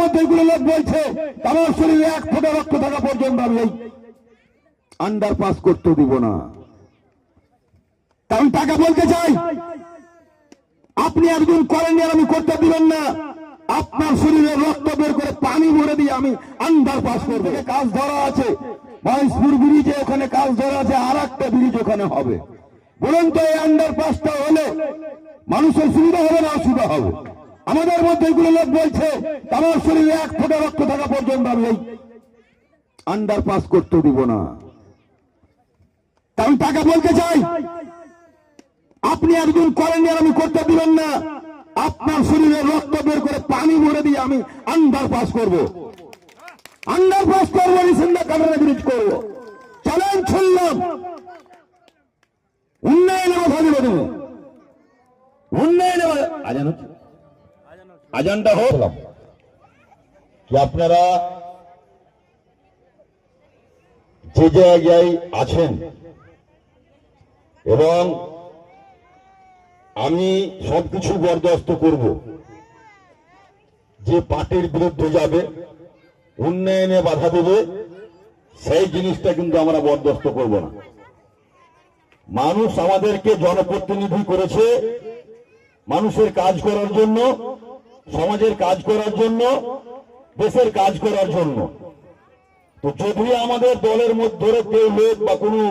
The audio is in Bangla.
মধ্যে এগুলো লোক বলছে আমার শরীরে এক ফোঁটা রক্ত থাকা পর্যন্ত আমি আন্ডার পাস করতে দিব না। কারণ টাকা বলতে চাই, আপনি একদিন করেননি আর আমি করতে দিবেন না। আপনার শরীরে রক্ত বের করে পানি ভরে দিয়ে আমি আন্ডার পাস করব কাজ ধরা আছে। মহেশপুর ব্রিজে ওখানে কাজ ধরা আছে আর একটা ব্রিজ ওখানে হবে। বলুন তো এই আন্ডার পাসটা হলে মানুষের সুবিধা হবে না অসুবিধা হবে? আমাদের মধ্যে এগুলো লোক বলছে, আমার শরীরে এক ফোঁটা রক্ত থাকা পর্যন্ত আমি এই আন্ডার পাস করতে দিব না। কারণ টাকা বলতে চাই, আপনি একজন করেন আমি করতে দিবেন না। আপনার শরীরে রক্ত বের করে পানি ভরে দিয়ে আমি আন্ডার পাস করব আন্ডার পাস করব ব্রিজ করব। চ্যালেঞ্জ শুনলাম। উন্নয়নে কথা দিল তুমি উন্নয়নে আজান? আজানটা হোক। কি আপনারা যে জায়গায় আছেন এবং আমি সবকিছু বরদাস্ত করব, যে পার্টির বিরুদ্ধে যাবে, উন্নয়নে বাধা দেবে, সেই জিনিসটা কিন্তু আমরা বরদাস্ত করব না। মানুষ আমাদেরকে জনপ্রতিনিধি করেছে মানুষের কাজ করার জন্য। সমাজের কাজ করার জন্য, দেশের কাজ করার জন্য। তো যদি আমাদের দলের মধ্যে কেউ লোক বা কোনো